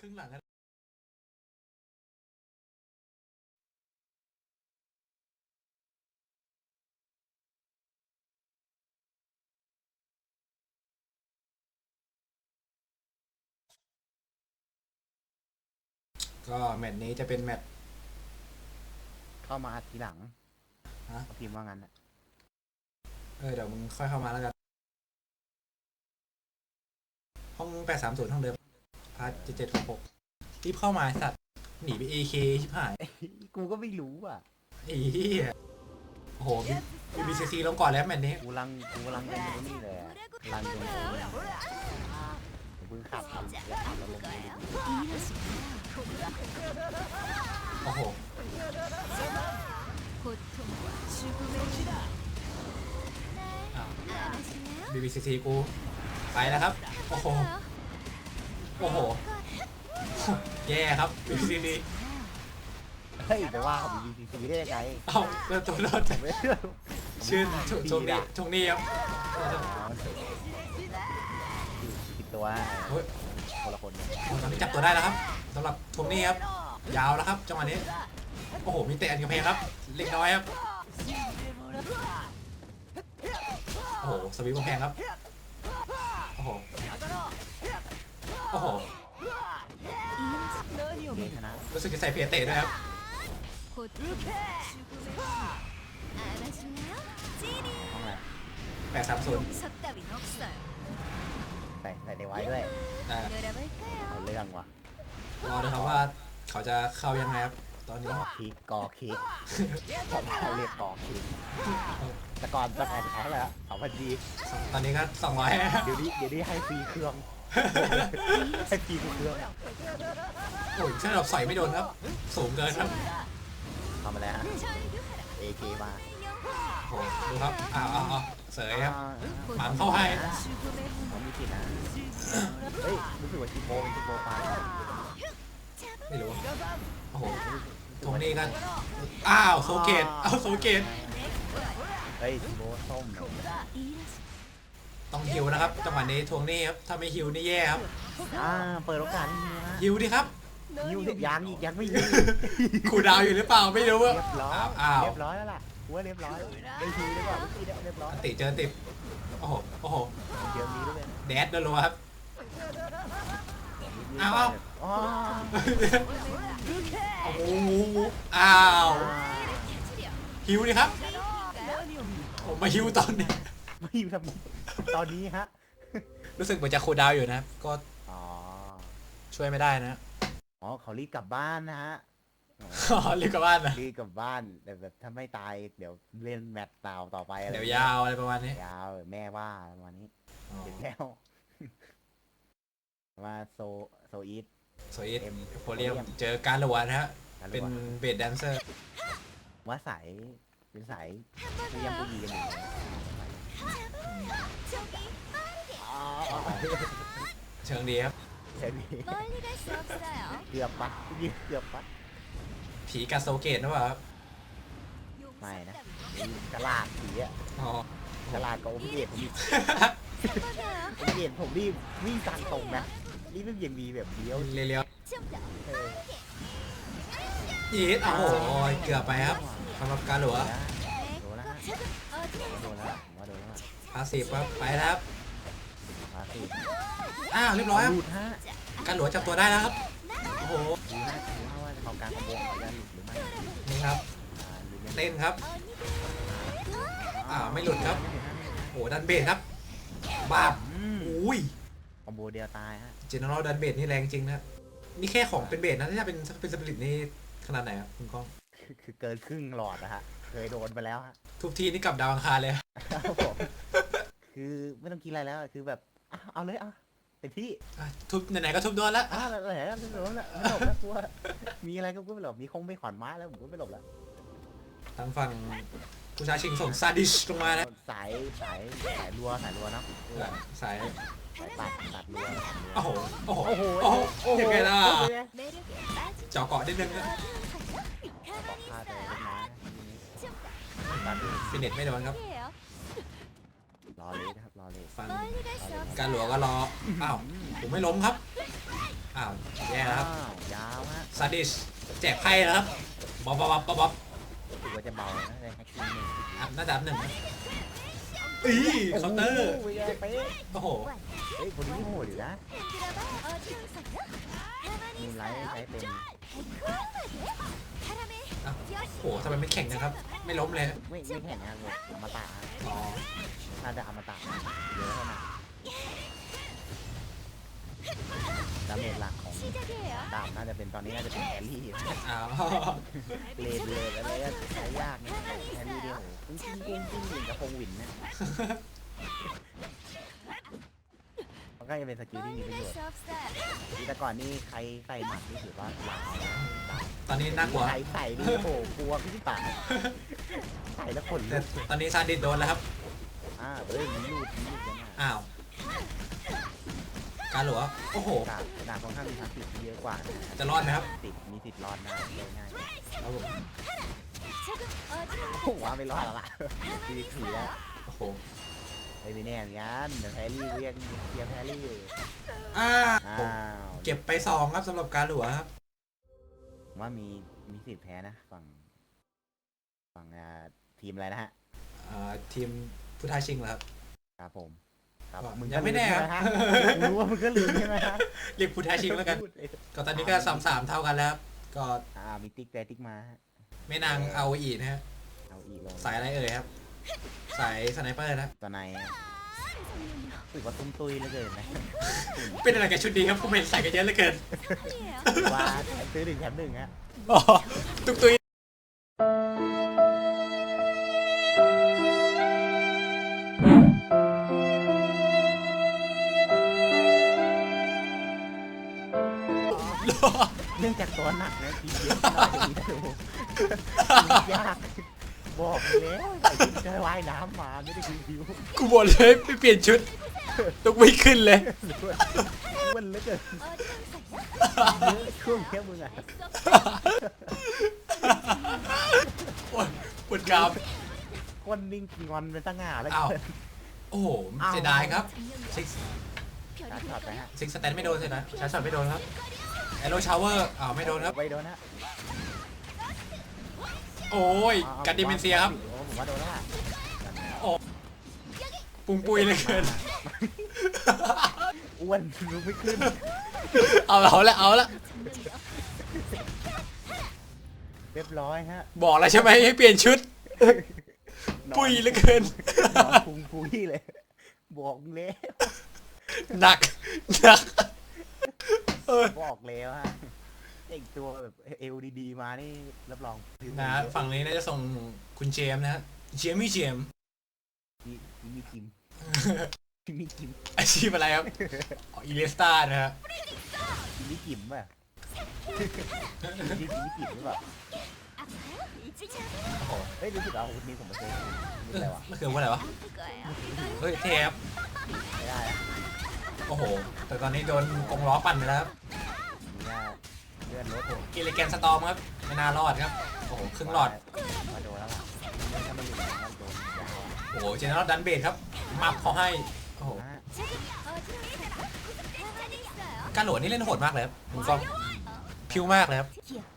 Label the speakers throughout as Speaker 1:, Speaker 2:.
Speaker 1: ครึ่งหลังกันก็แมตช์นี้จะเป็นแมตช์
Speaker 2: เข้ามาทีหลัง
Speaker 1: ฮะ
Speaker 2: เขาพิมพ์ว่างั้นอะ
Speaker 1: เออเดี๋ยวมึงค่อยเข้ามาแล้วกัน ห้องแปดสามศูนย์ห้องเดิม พาร์ทเจ็ดเจ็ดหกหกรีบเข้ามาไอ้สัตว์หนีไปเอเคชิบหาย
Speaker 2: กูก็ไม่รู้อะ
Speaker 1: ไอ้เหี้ยโอ้โหบีซีซีลงก่อนแล้วแมตช์นี้
Speaker 2: กูรังกูรังเป็นไอ้นี่เลยอะรังเป็นไอ้นี่เดี๋ยวเพิ่งขับขับเดี๋ยวขับแล้วลงไปดู
Speaker 1: โอ้โหอ้าวบีบีซีซีกู ไปแล้วครับ โอ้โห โอ้โห แย่ครับบีบีซีซี
Speaker 2: เฮ้ยแต่ว่าเขามีดีซีได้ยังไง
Speaker 1: เอ้าเริ่มตัวรอด
Speaker 2: ผมไม่เชื่อ
Speaker 1: ชื่นชชงนี้ชงนี้ครับ
Speaker 2: ผิดตัว
Speaker 1: เฮ้ย
Speaker 2: คนละคนเนี่ย
Speaker 1: ตอนนี้จับตัวได้แล้วครับสำหรับทวงนี้ครับ ยาวแล้วครับจังหวะนี้ โอ้โห มีเตะอันกำแพงครับ เล็กน้อยครับ โอ้โห สวิปกำแพงครับ โอ้โห โอ้โห
Speaker 2: เดชนะ
Speaker 1: รู้สึกจะใส่เพียเตะด้วยครับ
Speaker 2: ห้องอะไร
Speaker 1: แปดสามศูนย์
Speaker 2: ใส่ใส่ในไว้ด้วย
Speaker 1: อ่า
Speaker 2: เอาเรื่องว่ะ
Speaker 1: รอดูครับว่าเขาจะเข้ายังไงครับตอนนี้
Speaker 2: กอคิกกอคิกผมเรียกกอคิกแต่ก่อนแต่ก่อนขายเท่าไหร่อะสองพันจี
Speaker 1: ตอนนี้ก็สองร้อย
Speaker 2: เดี๋ยวนี้เดี๋ยวนี้ให้ฟรีเครื่อง ให้ฟรีทุกเครื่อง
Speaker 1: โอ้ยเส้นแบบใส่ไม่โดนครับ สูงเกินครับ
Speaker 2: ทำมาแล้วฮะ AK มา
Speaker 1: โอ้โหดูครับอ้าวอ้าวอ้าวเสยครับ
Speaker 2: อ่า
Speaker 1: หมังเข้าให้
Speaker 2: เขามีผิดนะเฮ้ยรู้สึกว่าชิโบเป็นชิโบฟ้า
Speaker 1: ไม่รู้โอ้โหตรงนี้กันอ้าวโซเกตเอาโซเกต
Speaker 2: เฮ้ยชิโบส้มเนี่ย
Speaker 1: ต้องฮิวนะครับจังหวะนี้ทวงหนี้ครับถ้าไม่ฮิวนี่แย่ครับ
Speaker 2: อ่าเปิดโอกาสให้ยิวนะ
Speaker 1: ฮิวดิครับ
Speaker 2: ยิวเนี่ยยังอีกยังไม่ยิว
Speaker 1: คูลดาวน์อยู่หรือเปล่าไม่รู้อะ
Speaker 2: เรียบร้อย
Speaker 1: อ้าว
Speaker 2: เรียบร้อยแล้วล่ะกูว่าเรียบร้อยได้ยิวได้ป่ะเมื่อกี้เนี่ยเรียบร้อย
Speaker 1: ติเจอติดโอ้โหโอ้โห
Speaker 2: เดี๋ยวนี้ด้วย
Speaker 1: แดดรัวๆครับ อ้าว
Speaker 2: อ๋อ
Speaker 1: โอ้โหอ้าวฮิวดิครับผมมาฮิวตอนนี้
Speaker 2: ไม่ยิวทำไม ตอนนี้ฮะ
Speaker 1: รู้สึกเหมือนจะคูลดาวน์อยู่นะครับก็
Speaker 2: อ๋อ
Speaker 1: ช่วยไม่ได้นะ
Speaker 2: อ๋อเขารีบกลับบ้านนะฮะ
Speaker 1: อ๋อรีบกลับบ้านนะ
Speaker 2: รีบกลับบ้านแต่แบบถ้าไม่ตายเดี๋ยวเล่นแมตช์ต่อต่อไปอะไร
Speaker 1: เดี๋ยวยาวอะไรประมาณนี้
Speaker 2: ยาวแม่ว่าประมาณนี้
Speaker 1: อ๋อ
Speaker 2: เสร็จแล้วว่าโซโซอีท
Speaker 1: โซอิส
Speaker 2: เอ็ม
Speaker 1: โพเลียมเจอการหลวนนะฮะ
Speaker 2: กัน
Speaker 1: เป็น
Speaker 2: ว่า
Speaker 1: เบสแดนเซอร์
Speaker 2: ว่าสายเป็นสายพยายามผู้ยีกันอยู่อ๋อ
Speaker 1: เชิงดีครับ
Speaker 2: เดี๋ยวนี้เกือบปะยิงเกือบปะ
Speaker 1: ผีกาโซเกตนะเปล่าครับ
Speaker 2: ไม่นะกระลาดผีอะ
Speaker 1: อ๋อ ก
Speaker 2: ระลาดกับโอพิเดตผมอีกโอพิเดตผมรีบวิ่งทางตรงนะนี่ไม่ยังมีแบบเลี้ยว
Speaker 1: เลี้ยว
Speaker 2: เออ
Speaker 1: ๆยีดโอ้โหเกือบไปครับสำหรับการหลว
Speaker 2: โดนแล้ วฮะโดนแล้วผมว่าโดนแล้ว
Speaker 1: พาสีครับไปแล้วครับ
Speaker 2: มาสิ
Speaker 1: อ้าวเรียบร้อยครับ
Speaker 2: หลุดฮะ
Speaker 1: การหลวจับตัวได้แล้วครับโอ้โห
Speaker 2: ดูฮะดูฮะว่าจะเข้ากลางกระโปรงเขาจะหลุดหรือไม่
Speaker 1: นี่ครับ
Speaker 2: อ่าหรือยัง
Speaker 1: เต้นครับ อ่าไม่หลุดครับโอ้โหดันเบสครับบาบ
Speaker 2: อืม
Speaker 1: อุ้ย
Speaker 2: คอมโบเดียวตายฮะ
Speaker 1: เจเนอเรลดันเบสนี่แรงจริงนะนี่แค่ของเป็นเบสนะถ้าเป็นเป็นสปิริตนี่ขนาดไหนครับคุณก้อง
Speaker 2: คือคือเกินครึ่งหลอดนะฮะ เคยโดนไปแล้วฮะ
Speaker 1: ทุกทีนี่กลับดาวอังคารเลย
Speaker 2: ครับผมคือไม่ต้องกินอะไรแล้วอะคือแบบอะเอาเลยอะเต็มที่
Speaker 1: อะทุบไหนๆก็ทุบโดนแล้ว
Speaker 2: อะไหนไหนๆไม่หลบแล้วไม่หลบแล้วกลัวมีอะไรก็ไม่หลบมีคงไม่ขอนไม้แล้วผมก็ไม่หลบแล้ว
Speaker 1: ทางฝั่งผู้ชายชิงส่งซาดิชลงมานะ
Speaker 2: สายสายสายรัวสายรัวเนาะ
Speaker 1: สาย
Speaker 2: สายตัดตัดรัวตัดรัว
Speaker 1: โอ้โหโอ้โห
Speaker 2: โอ้โห
Speaker 1: โอ้โห
Speaker 2: โอ้โห
Speaker 1: ยังไงล่ะ
Speaker 2: โอ้โห
Speaker 1: เจาะเกาะนิดนึงนะ
Speaker 2: บอกพลาด ตัด
Speaker 1: ฟินเน็ตไม่โดนครับ
Speaker 2: รอเลยนะครับรอเลย
Speaker 1: ฝั่งการหลวงก็รอ อ้าว ผมไม่ล้มครับ อ้าว แย่แล้วซาดิส แจกไพ่นะครับบ๊อบบ๊อบบ๊อบบ๊อบ
Speaker 2: ถือว่าจะเบานะได้แค่กินหนึ่ง
Speaker 1: อะน่าจะอัพหนึ่งนะอีเคาน์เตอร์
Speaker 2: โอ้โหเป๊ะ
Speaker 1: โอ้โห
Speaker 2: เฮ้ยคนนี้โหดอยู่นะมูนไลท์ใช้เป็น
Speaker 1: โอ้โหทำไมไม่แข่งนะครับ ไม่ล้มเลย
Speaker 2: ไม่ไม่แข่งนะเลยอมตะฮะ
Speaker 1: อ๋อ
Speaker 2: น่าจะอมตะเยอะเท่านั้นดาเมจหลักของดาบน่าจะเป็นตอนนี้น่าจะเป็นแฮร์รี่
Speaker 1: อ้าว
Speaker 2: เลนเลยอะไรก็ใช้ยากนะแฮร์รี่เดียวโอ้โหจริงจริงจริงจริงกับคงวินนะมัน ก็จะเป็นสกิลที่มีประโยชน์ที่แต่ก่อนนี่ใครใส่หมัดนี่ถือว่าหลายนะหลาย
Speaker 1: ตอนนี้น่ากลัว
Speaker 2: ใครใส่นี่โอ้โหกลัวพี่ป่าใส่แล้วขน
Speaker 1: แต่
Speaker 2: ลุก
Speaker 1: ตอนนี้ซาดิสโดนแล้วครับ
Speaker 2: อ่าเอ้ยมีลูดมีลูดกันนะ
Speaker 1: อ้าวการหลัวโอ้โห
Speaker 2: ดาบดาบค่อนข้างมีทางติดเยอะกว่านะ
Speaker 1: จะรอดไหมครับ
Speaker 2: ติดมีสิทธิ์รอดได้ได้ง่าย
Speaker 1: ครับผม
Speaker 2: โอ้โหว่าไม่รอดแล้วล่ะทีทีแล้ว
Speaker 1: โอ้โห
Speaker 2: ไอ้ไม่แน่เหมือนกันเดี๋ยวแพรรี่เรียกเกียร์แพรรี่อยู่
Speaker 1: อ้า
Speaker 2: อ้าว
Speaker 1: เก็บไปสองครับสำหรับการหลัวครับ
Speaker 2: ผมว่ามีมีสิทธิ์แพ้นะฝั่งฝั่งอ่าทีมอะไรนะฮะ
Speaker 1: อ่าทีมผู้ท้าชิงเหรอครับ
Speaker 2: ครับผมครับ
Speaker 1: ก็
Speaker 2: มึง
Speaker 1: ยังไม่แน่
Speaker 2: ก็ลืใช่ไหมฮะมึงรู้ว่ามึงก็ลืมใช่ไหมฮะ
Speaker 1: เรียกผู้ท้าชิงแล้วกันก็ตอนนี้ก็สามสามเท่ากันแล้วครับก็
Speaker 2: อ่ามีติ๊กแตติ๊กมาฮะ
Speaker 1: แม่นางเอาอีนะฮะ
Speaker 2: เอาอีกลง
Speaker 1: สายอะไรเอ่ยครับ สายสไนเปอร์นะ
Speaker 2: ตัวในรู้สึกว่าตุ้มตุยเหลือเกินนะ
Speaker 1: เป็นอะไรกับชุดนี้ครับผมเห็นใส่กันเยอะเหลือเกิน
Speaker 2: ว่าซื้อหนึ่งแถมหนึ่งฮะ
Speaker 1: อ๋อตุกตุย
Speaker 2: เนื่องจากตัวหนักนะทีเดียวหน่อยอีกดูยาก บอกแล้วไอ้ที่จะว่ายน้ำมาไม่ได้คือวิว
Speaker 1: กูบอกเลยไม่เปลี่ยนชุดตุกไม่ขึ้นเลย
Speaker 2: มันเหลือเกินเยอะช่วงแค่มึงอะ
Speaker 1: โอ้ยปวดกราม
Speaker 2: คนนิ่งงอนเป็นตั้งง่าแล้ว
Speaker 1: อ้าว
Speaker 2: เกิน
Speaker 1: โอ้โหเสียดายครับซิก
Speaker 2: ตัดช็อตไปฮะ
Speaker 1: ซิกสแตนไม่โดนเลยนะชาร์จช็อตไม่โดนครับแอโรชาวเวอร์อ้าวไม่โดนครับ
Speaker 2: ไว้โดนฮะ
Speaker 1: โอ้ยการดิเมนเซียครับ
Speaker 2: โอ้ผมว่าโดนแล้วล่ะ
Speaker 1: ปุงปุยเหลยเกิน
Speaker 2: อ้วนลุกไม่ขึ้น
Speaker 1: เอาเอาละเอาละ
Speaker 2: เรียบร้อยฮะ
Speaker 1: บอกแล้วใช่ไหมให้เปลี่ยนชุด
Speaker 2: นอน
Speaker 1: ปุยเหลือเกิน
Speaker 2: นอนพุงปุยเลยบอกแล้ว
Speaker 1: หนักหนักเออ
Speaker 2: บอกแล้วฮะ ไอ้ตัวแบบเอลดีๆมานี่รับรอง
Speaker 1: นะฝั่งนี้น่าจะส่งคุณเจมส์นะฮะเจมี่เจมส์
Speaker 2: มีมีกิมมีกิม
Speaker 1: อาชีพอะไรครับอ๋ออีเลสตานะฮะ
Speaker 2: มีกิมป่ะมีกิมมีกิมหรือเปล่า
Speaker 1: โอ้โห
Speaker 2: เฮ้ยรู้สึกเอาคนนี้ผมมาเคยรู้อะไรวะ
Speaker 1: เมื่อคืนว่าอะไรวะเฮ้ยเทป
Speaker 2: ไม่ได้อะ
Speaker 1: โอ้โหแต่ตอนนี้โดนกงล้อปั่นไปแล้วครับ
Speaker 2: มีหน้าเลื่อนรถผม
Speaker 1: กิเลแกนสตอมครับไม่น่ารอดครับ โอ้โหครึ่งหลอด
Speaker 2: มาโดนแล้วล่ะถ้ามันอยู่ในนั้นโดนยาวอะ
Speaker 1: โอ้โหเจเนอเรลดันเบดครับมับเขาให้ โอ้โห
Speaker 2: ฮะ
Speaker 1: การโหลดนี่เล่นโหดมากเลยครับผมก็พิวมากเลยครับ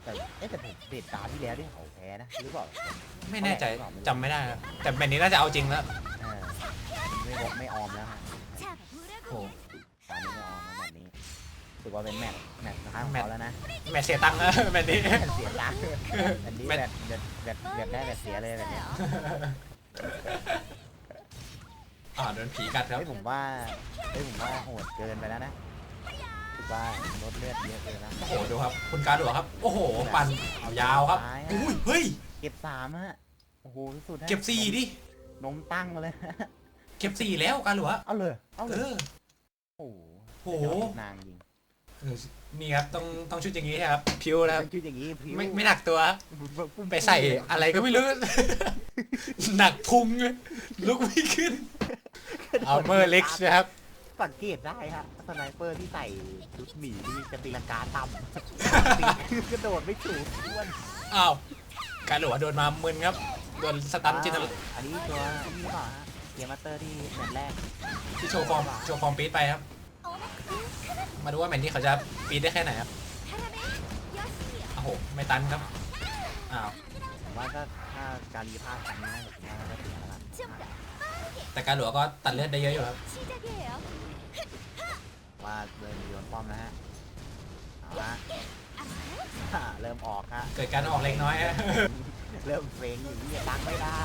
Speaker 2: แต่เอ๊ะแต่ผมเดตตาที่แล้วที่เขาแพ้นะหรือเปล่า
Speaker 1: ไม่แน่ใจจำไม่ได้ครับแต่แมตช์นี้น่าจะเอาจริงแล้ว
Speaker 2: เออไม่บอกไม่ออมแล้วฮะ
Speaker 1: โอ้โห
Speaker 2: ตอนนี้ไม่ออมแล้วแบบนี้ ถือว่าเป็นแมตช์แมตช์สุดท้ายของเขาแล้วนะ
Speaker 1: แมตช์เสียตังค์นะแมตช์นี้
Speaker 2: แมตช์เสียตังค์อันนี้
Speaker 1: แม
Speaker 2: แม
Speaker 1: ต
Speaker 2: ต
Speaker 1: ช์
Speaker 2: ช์แมตช์แมตช์แมตช์ได้แมตช์เสียเลยแบบเนี้ย
Speaker 1: อ่าโดนผีกัดครับ
Speaker 2: เฮ้ยผมว่าเฮ้ยผมว่าโหดเกินไปแล้วนะถือว่าลดเลือดเยอะเกินแล้ว
Speaker 1: โอ้โหดูครับคุณการหลวงครับ โอ้โหปั่นเอายาวครับอุ้ยเฮ้ย
Speaker 2: เก็บสามฮะโอ้โหสุดๆฮะ
Speaker 1: เก็บสี่ดิ
Speaker 2: นมตั้งมาเลย
Speaker 1: เก็บสี่แล้วการหลวง
Speaker 2: เอาเลยเอาเล
Speaker 1: เอยอ
Speaker 2: โอ้โห
Speaker 1: โอ้โห
Speaker 2: นางยิง
Speaker 1: เออ นี่ครับต้องต้องชุดอย่างนี้ใช่ครับพิวนะครับ
Speaker 2: เป็นชื่ออย่างนี้พริ้ว
Speaker 1: ไม่ไม่หนักตัว
Speaker 2: ปุ้ม
Speaker 1: ไปใส่อะไรก็ไม่รู้ หนักพุงลุกไม่ขึ้นเอาเมอร์เล็กนะครับ
Speaker 2: สังเกตได้ฮะสไนเปอร์ที่ใส่ชุดหมีนี่จะตีลังกาต่ำตีกระโดดไม่ถูกอ้วน
Speaker 1: อ้าวการหลวงโดนมามึนครับโดนสตันจินต
Speaker 2: อ้าวอันนี้ตัวนี่เปล่าฮะเกมมาสเตอร์ที่แมตช์แรก
Speaker 1: ที่โชว์ฟอร์มโชว์ฟอร์มปี๊ดไปครับ มาดูว่าแมนนี่เขาจะปีดได้แค่ไหนครับโอ้โหไม่ตันครับอ้าว
Speaker 2: ว่าถ้าถ้าการรีพาครั้งหาผก็เสียแล้วล่ะ
Speaker 1: แต่การหลัวก็ตัดเลือดได้เยอะอยู่ครับ
Speaker 2: ว่าเดินโยนป้อมนะฮะเอาละเริ่มออกฮะ
Speaker 1: เกิดการออกเล็กน้อยฮะ
Speaker 2: เริ่มเฟ้งอยู่นี่ตั้งไม่ได้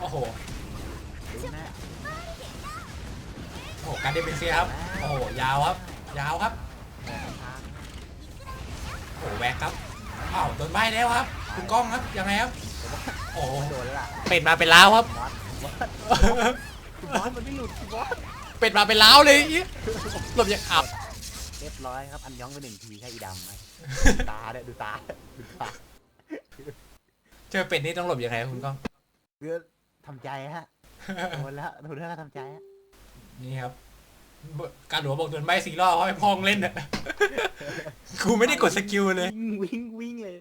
Speaker 1: โอ้โห
Speaker 2: ดูนะ
Speaker 1: โอ้โหการเดฟเป็นเซียครับ โอ้โหยาวครับ ยาวครับ
Speaker 2: แรงทาง
Speaker 1: โอ้โหแวกครับอ้าวโดนใบแล้วครับ คุณก้องครับ ยังไงครับ โอ้โห
Speaker 2: โดนแล้วล่ะ
Speaker 1: เป็ดมาเป็นล้าวครับ
Speaker 2: บอสบอสคุณบอสมันไม่หลุดคุณบอส
Speaker 1: เป็ดมาเป็นล้าวเลยอีหลบยังอับ
Speaker 2: เรียบร้อยครับ อันยองไปหนึ่งทีแค่อีดำไหมตาเนี่ยดูตาดูตา
Speaker 1: เจอเป็ดนี่ต้องหลบยังไงครับคุณก้อง
Speaker 2: เพื่อทำใจฮะโดนแล้วโดนแล้วก็ทำใจฮะ
Speaker 1: นี่ครับ การหลวงบอกโดนใบสี่รอบเพราะไปพองเล่นอะกูไม่ได้กดสกิลเลย
Speaker 2: วิ่งวิ่งวิ่งเลย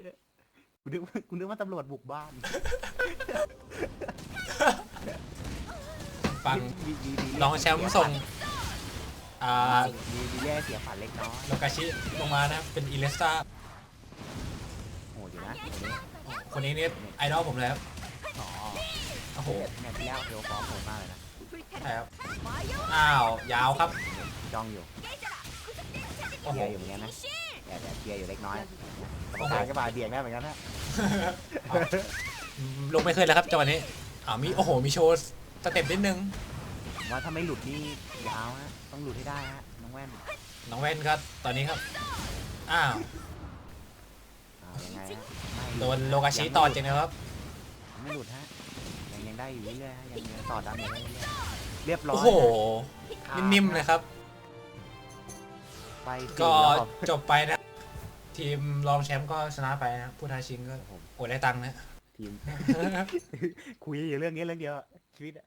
Speaker 2: กูนึกว่ากูนึกว่าตำรวจบุกบ้าน
Speaker 1: ฟัง
Speaker 2: มีมีมี
Speaker 1: รองแชมป์ส่ง อ่า
Speaker 2: มีมีเรียกเสียฝันเล็กน้อย
Speaker 1: โลกาชิลงมานะครับเป็นอีเลสตา
Speaker 2: โหดอยู่นะคนนี้
Speaker 1: คนนี้เนี่ยไอดอลผมเลยครับ
Speaker 2: อ๋อ
Speaker 1: โอ้โห
Speaker 2: แมตช์ที่แล้วเทลฟอร์มโหดมากเลยนะ
Speaker 1: ใช่ครับ อ้าว ยาวครับ
Speaker 2: จ้องอยู่
Speaker 1: โอ้โห
Speaker 2: เชียร์อยู่เหมือนกันนะแต่แต่เชียร์อยู่เล็กน้อยกรรมการก็มาเบี่ยงได้เหมือนกันนะ
Speaker 1: ลงไม่เคยแล้วครับจังหวะนี้อ้าวมีโอ้โห มีโชว์สเต็ปนิดนึง
Speaker 2: ผมว่าถ้าไม่หลุดนี่ยาวฮะต้องหลุดให้ได้ฮะน้องแว่น
Speaker 1: น้องแว่นครับ ตอนนี้ครับ อ้าว
Speaker 2: เอายังไงฮะไม่ห
Speaker 1: โด
Speaker 2: ลุ
Speaker 1: นโลกาชิต่อจริงนะครับ
Speaker 2: ไม่หลุดฮะยังยังได้อยู่เรื่อยๆฮะยังยังต่อดาเมจได้เรื่อยๆ เรียบร้อย
Speaker 1: โอ้โห
Speaker 2: ฮะ
Speaker 1: นิ่มๆเลยครับ
Speaker 2: ไปสี่
Speaker 1: ก็
Speaker 2: รอบ
Speaker 1: จบไปนะ ทีมรองแชมป์ก็ชนะไปนะ ผู้ท้าชิงก็
Speaker 2: ผม
Speaker 1: อดได้ตังค์นะ
Speaker 2: ทีม คุยอยู่เรื่องนี้เรื่องเดียวอะชีวิตอะ